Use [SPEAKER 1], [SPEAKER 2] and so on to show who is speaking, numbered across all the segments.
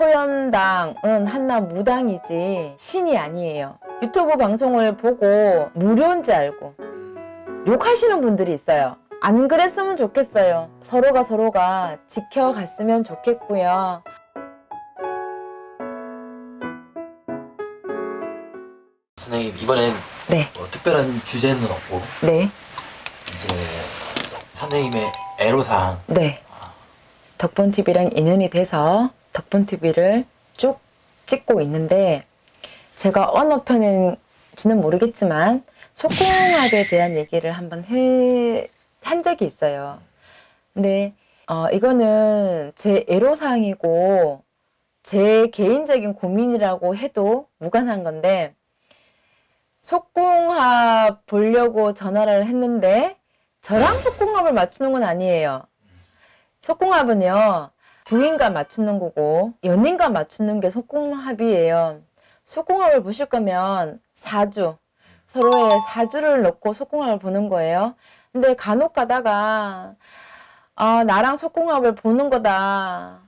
[SPEAKER 1] 초연당은 한나 무당이지 신이 아니에요. 유튜브 방송을 보고 무료인 줄 알고 욕하시는 분들이 있어요. 안 그랬으면 좋겠어요. 서로가 서로가 지켜갔으면 좋겠고요.
[SPEAKER 2] 선생님 이번엔
[SPEAKER 1] 네,
[SPEAKER 2] 뭐 특별한 주제는 없고
[SPEAKER 1] 네,
[SPEAKER 2] 이제 선생님의 애로사항
[SPEAKER 1] 네. 덕분 TV랑 인연이 돼서 덕분 TV를 쭉 찍고 있는데 제가 어느 편인지는 모르겠지만 속궁합에 대한 얘기를 한번 해, 한 적이 있어요. 근데 어, 이거는 제 애로사항이고 제 개인적인 고민이라고 해도 무관한 건데 속궁합 보려고 전화를 했는데 저랑 속궁합을 맞추는 건 아니에요. 속궁합은요 부인과 맞추는 거고 연인과 맞추는 게 속궁합이에요. 속궁합을 보실 거면 사주 서로의 사주를 넣고 속궁합을 보는 거예요. 근데 간혹 가다가 아 나랑 속궁합을 보는 거다.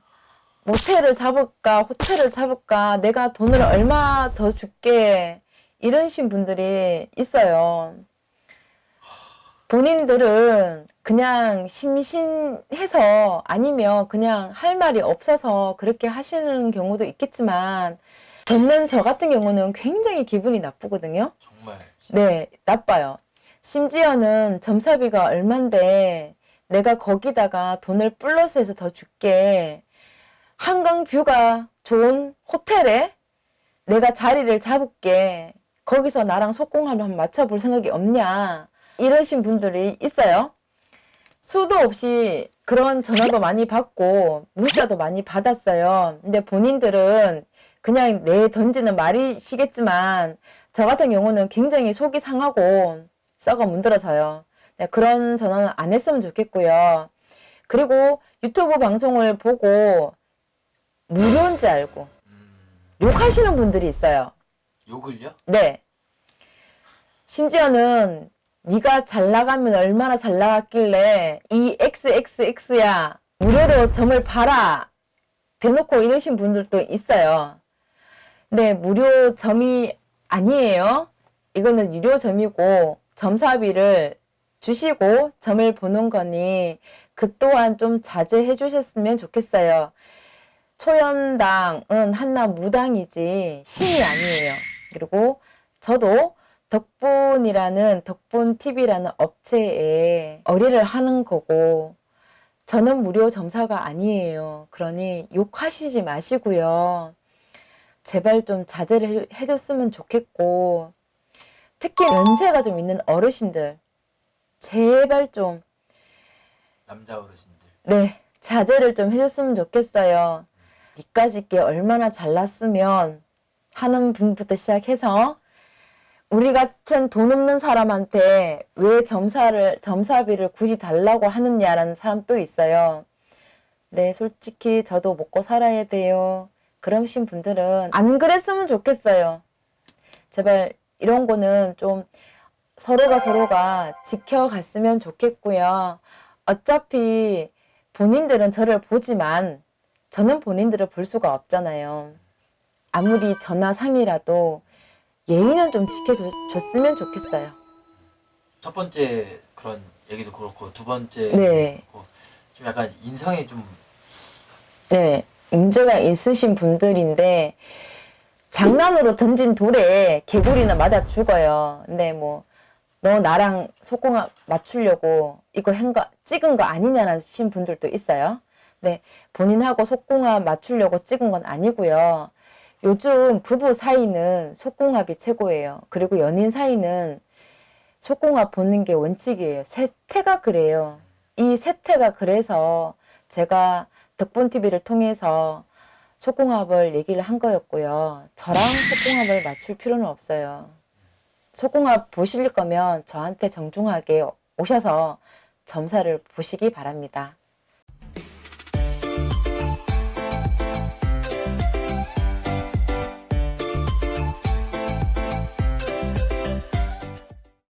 [SPEAKER 1] 모텔을 잡을까 호텔을 잡을까 내가 돈을 얼마 더 줄게 이러신 분들이 있어요. 본인들은 그냥 심신해서 아니면 그냥 할 말이 없어서 그렇게 하시는 경우도 있겠지만 저는 저 같은 경우는 굉장히 기분이 나쁘거든요.
[SPEAKER 2] 정말
[SPEAKER 1] 네, 나빠요. 심지어는 점사비가 얼만데 내가 거기다가 돈을 플러스 해서 더 줄게. 한강 뷰가 좋은 호텔에 내가 자리를 잡을게. 거기서 나랑 속공하면 한번 맞춰볼 생각이 없냐. 이러신 분들이 있어요. 수도 없이 그런 전화도 많이 받고 문자도 많이 받았어요. 근데 본인들은 그냥 내 던지는 말이시겠지만 저 같은 경우는 굉장히 속이 상하고 썩어 문드러져요. 네, 그런 전화는 안 했으면 좋겠고요. 그리고 유튜브 방송을 보고 무료인 줄 알고
[SPEAKER 2] 음,
[SPEAKER 1] 욕하시는 분들이 있어요.
[SPEAKER 2] 욕을요?
[SPEAKER 1] 네. 심지어는 네가 잘 나가면 얼마나 잘 나갔길래 이 XXX야 무료로 점을 팔아 대놓고 이러신 분들도 있어요. 네, 무료 점이 아니에요. 이거는 유료 점이고 점사비를 주시고 점을 보는 거니 그 또한 좀 자제해 주셨으면 좋겠어요. 초연당은 한나 무당이지 신이 아니에요. 그리고 저도 덕분이라는 덕분 TV라는 업체에 의뢰를 하는 거고 저는 무료 점사가 아니에요. 그러니 욕하시지 마시고요. 제발 좀 자제를 해- 해줬으면 좋겠고 특히 연세가 좀 있는 어르신들 제발 좀
[SPEAKER 2] 남자 어르신들
[SPEAKER 1] 네, 자제를 좀 해줬으면 좋겠어요. 니까짓 게 얼마나 잘났으면 하는 분부터 시작해서 우리 같은 돈 없는 사람한테 왜 점사를 점사비를 굳이 달라고 하느냐라는 사람 또 있어요. 네, 솔직히 저도 먹고 살아야 돼요. 그러신 분들은 안 그랬으면 좋겠어요. 제발 이런 거는 좀 서로가 서로가 지켜갔으면 좋겠고요. 어차피 본인들은 저를 보지만 저는 본인들을 볼 수가 없잖아요. 아무리 전화상이라도 예의는 좀 지켜줬으면 좋겠어요.
[SPEAKER 2] 첫 번째 그런 얘기도 그렇고 두 번째
[SPEAKER 1] 네.
[SPEAKER 2] 그렇고 좀 약간 인성에 좀
[SPEAKER 1] 네, 문제가 있으신 분들인데 장난으로 던진 돌에 개구리는 맞아 죽어요. 근데 뭐 너 나랑 속공합 맞추려고 이거 한거 찍은 거 아니냐는 신 분들도 있어요. 네, 본인하고 속공합 맞추려고 찍은 건 아니고요. 요즘 부부 사이는 속공합이 최고예요. 그리고 연인 사이는 속공합 보는 게 원칙이에요. 세태가 그래요. 이 세태가 그래서 제가 덕분 TV를 통해서 속궁합을 얘기를 한 거였고요. 저랑 속궁합을 맞출 필요는 없어요. 속궁합 보실 거면 저한테 정중하게 오셔서 점사를 보시기 바랍니다.